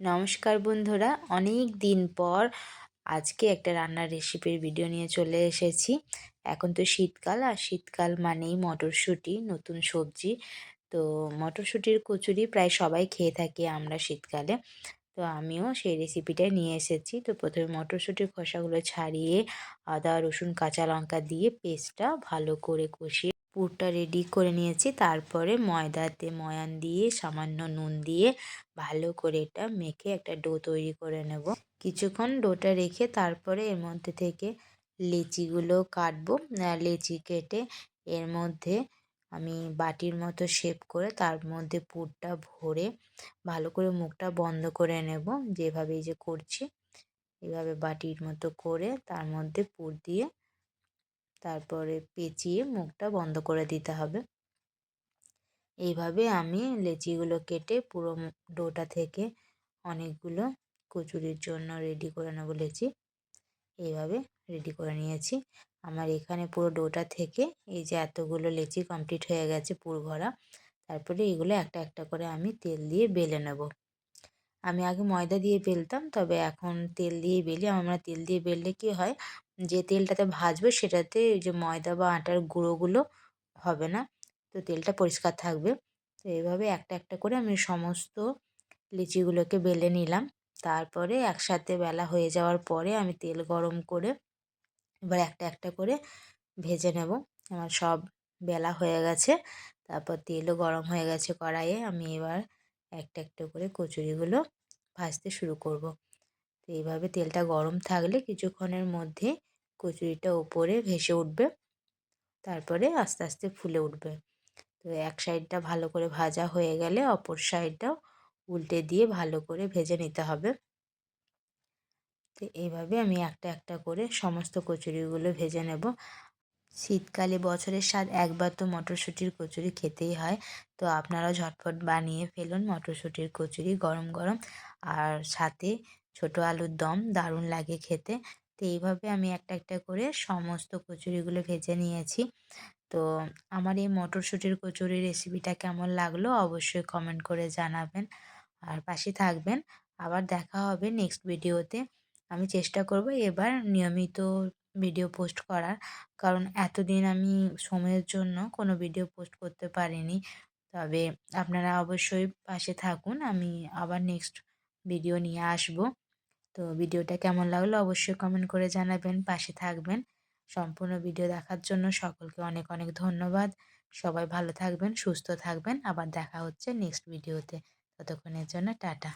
নমস্কার বন্ধুরা, অনেক দিন পর আজকে একটা রান্নার রেসিপির ভিডিও নিয়ে চলে এসেছি। এখন তো শীতকাল, আর শীতকাল মানেই মটরশুঁটি, নতুন সবজি। তো মটরশুঁটির কচুরি প্রায় সবাই খেয়ে থাকি আমরা শীতকালে। তো আমিও সেই রেসিপিটাই নিয়ে এসেছি। তো প্রথমে মটরশুঁটির খোসাগুলো ছাড়িয়ে আদা, রসুন, কাঁচা লঙ্কা দিয়ে পেস্টটা ভালো করে কষিয়ে পুরটা রেডি করে নিয়েছি। তারপরে ময়দাতে ময়ান দিয়ে, সামান্য নুন দিয়ে ভালো করে এটা মেখে একটা ডো তৈরি করে নেব। কিছুক্ষণ ডোটা রেখে তারপরে এর মধ্যে থেকে লেচিগুলো কাটবো। লেচি কেটে এর মধ্যে আমি বাটির মতো শেপ করে তার মধ্যে পুরটা ভরে ভালো করে মুখটা বন্ধ করে নেব। যেভাবে যে করছি, এভাবে বাটির মতো করে তার মধ্যে পুর দিয়ে তারপরে পেঁচিয়ে মুখটা বন্ধ করে দিতে হবে। এইভাবে আমি লেচিগুলো কেটে পুরো ডোটা থেকে অনেকগুলো কচুরির জন্য রেডি করে নেব লেচি। এইভাবে রেডি করে নিয়েছি। আমার এখানে পুরো ডোটা থেকে এই যে এতগুলো লেচি কমপ্লিট হয়ে গেছে পুর ভরা, তারপরে এগুলো একটা একটা করে আমি তেল দিয়ে বেলে নেব। আমি আগে ময়দা দিয়ে বেলতাম, তবে এখন তেল দিয়ে বেলি, আমরা তেল দিয়ে বেললে কি হয় যে তেলটাতে ভাজবো সেটাতে ওই যে ময়দা বা আটার গুঁড়োগুলো হবে না। তো তেলটা পরিষ্কার থাকবে। তো এইভাবে একটা একটা করে আমি সমস্ত লিচিগুলোকে বেলে নিলাম। তারপরে একসাথে বেলা হয়ে যাওয়ার পরে আমি তেল গরম করে এবার একটা একটা করে ভেজে নেব। আমার সব বেলা হয়ে গেছে। তারপর তেলও গরম হয়ে গেছে কড়াইয়ে। আমি এবার একটা একটা করে কচুরিগুলো ভাজতে শুরু করব। তো এইভাবে তেলটা গরম থাকলে কিছুক্ষণের মধ্যে কচুরিটা ওপরে ভেসে উঠবে। তারপরে আস্তে আস্তে ফুলে উঠবে। তো এক সাইডটা ভালো করে ভাজা হয়ে গেলে অপর সাইডটাও উল্টে দিয়ে ভালো করে ভেজে নিতে হবে। তো এইভাবে আমি একটা একটা করে সমস্ত কচুরিগুলো ভেজে নেব। শীতকালে বছরের স্বাদ একবার তো মটরশুঁটির কচুরি খেতেই হয়। তো আপনারাও ঝটফট বানিয়ে ফেলুন মটরশুঁটির কচুরি গরম গরম। আর সাথে ছোট আলুর দম দারুণ লাগে খেতে। তো এইভাবে আমি একটা একটা করে সমস্ত কচুরিগুলো ভেজে নিয়েছি। তো আমার এই মটরশুঁটির কচুরি রেসিপিটা কেমন লাগল অবশ্যই কমেন্ট করে জানাবেন। আর পাশে থাকবেন। আবার দেখা হবে নেক্সট ভিডিওতে। আমি চেষ্টা করব এবার নিয়মিত ভিডিও পোস্ট করার। কারণ এতদিন আমি সময়ের জন্য কোনো ভিডিও পোস্ট করতে পারিনি। তবে আপনারা অবশ্যই পাশে থাকুন। আমি আবার নেক্সট ভিডিও নিয়ে আসব। তো ভিডিওটা কেমন লাগল অবশ্যই কমেন্ট করে জানাবেন, পাশে থাকবেন। সম্পূর্ণ ভিডিও দেখার জন্য সকলকে অনেক অনেক ধন্যবাদ। সবাই ভালো থাকবেন, সুস্থ থাকবেন। আবার দেখা হচ্ছে নেক্সট ভিডিওতে ততক্ষণের জন্য টাটা।